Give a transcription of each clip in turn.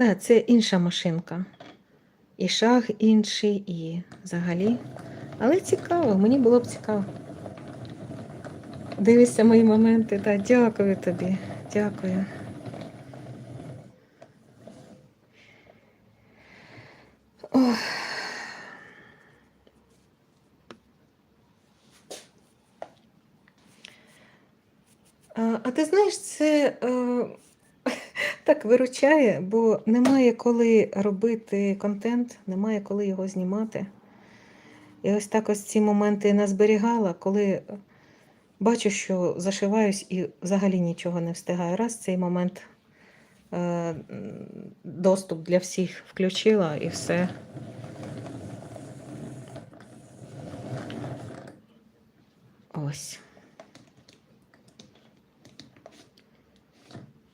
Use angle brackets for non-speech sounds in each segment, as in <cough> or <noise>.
Так, це інша машинка. І шаг інший, і взагалі. Але цікаво, мені було б цікаво. Дивишся мої моменти, так, дякую тобі. Дякую. Ох. А, а ти знаєш, це е, так виручає, бо немає коли робити контент, немає коли його знімати. І ось так ось ці моменти назберігала, коли бачу, що зашиваюсь і взагалі нічого не встигаю. Раз цей момент е, доступ для всіх включила і все. Ось.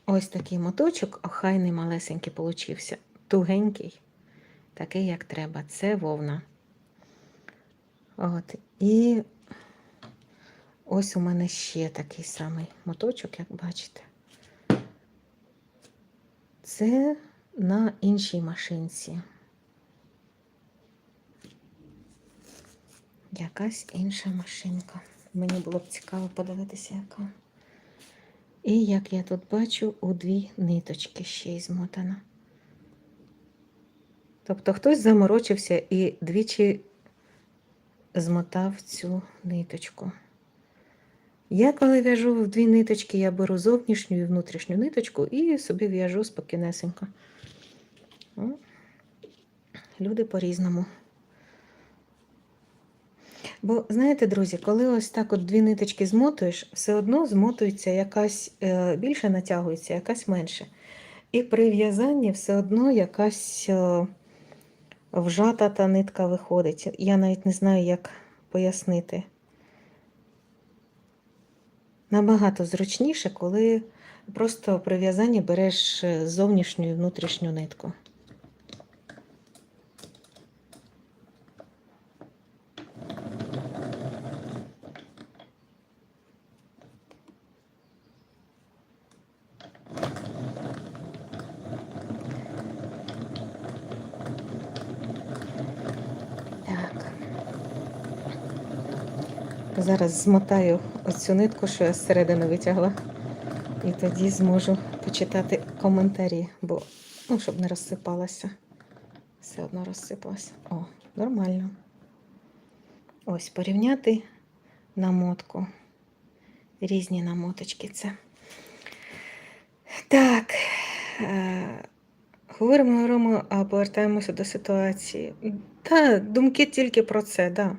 Ось такий моточок, охайний малесенький получився. Тугенький, такий, як треба. Це вовна. От. І ось у мене ще такий самий моточок, як бачите. Це на іншій машинці. Якась інша машинка. Мені було б цікаво подивитися, яка. І як я тут бачу, у дві ниточки ще й змотана. Тобто хтось заморочився і двічі змотав цю ниточку. Я коли в'яжу в дві ниточки, я беру зовнішню і внутрішню ниточку і собі в'яжу спокійнесенько. Люди по-різному. Бо, знаєте, друзі, коли ось так от дві ниточки змотуєш, все одно змотується якась е, більше натягується, якась менше. І при в'язанні все одно якась е, вжата та нитка виходить. Я навіть не знаю, як пояснити. Набагато зручніше, коли просто при в'язанні береш е, зовнішню і внутрішню нитку. Зараз змотаю оцю нитку, що я зсередини витягла. І тоді зможу почитати коментарі, бо ну, щоб не розсипалася. Все одно розсипалася. О, нормально. Ось порівняти намотку. Різні намоточки це. Так. Е- Говоримо, говоримо, а повертаємося до ситуації. Та, думки тільки про це, да.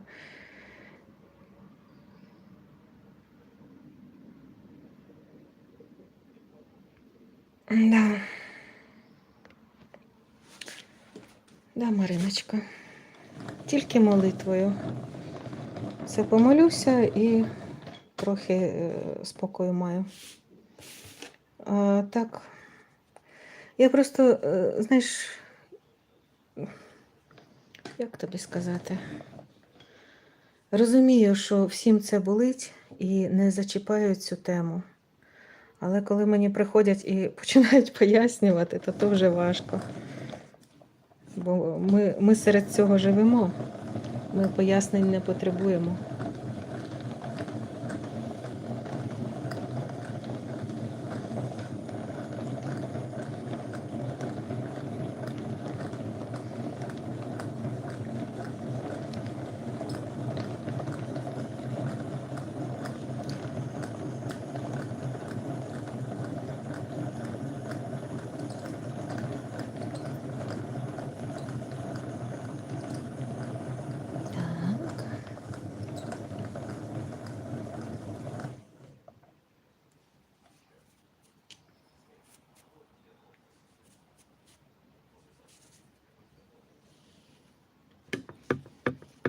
Да. Да, Мариночка. Тільки молитвою. Це помолюся і трохи е, спокою маю. А, так. Я просто, е, знаєш, як тобі сказати? Розумію, що всім це болить і не зачіпаю цю тему. Але коли мені приходять і <laughs> починають пояснювати, то то вже важко. Бо ми, ми серед цього живемо, ми пояснень не потребуємо. Так.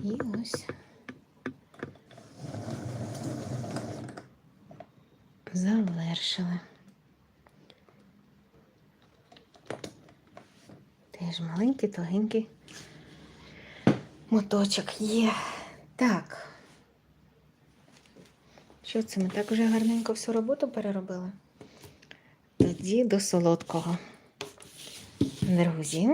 І ось завершили. Теж маленький, тугенький моточок є. Так. Що це ми так вже гарненько всю роботу переробили? Тоді до солодкого. Друзі,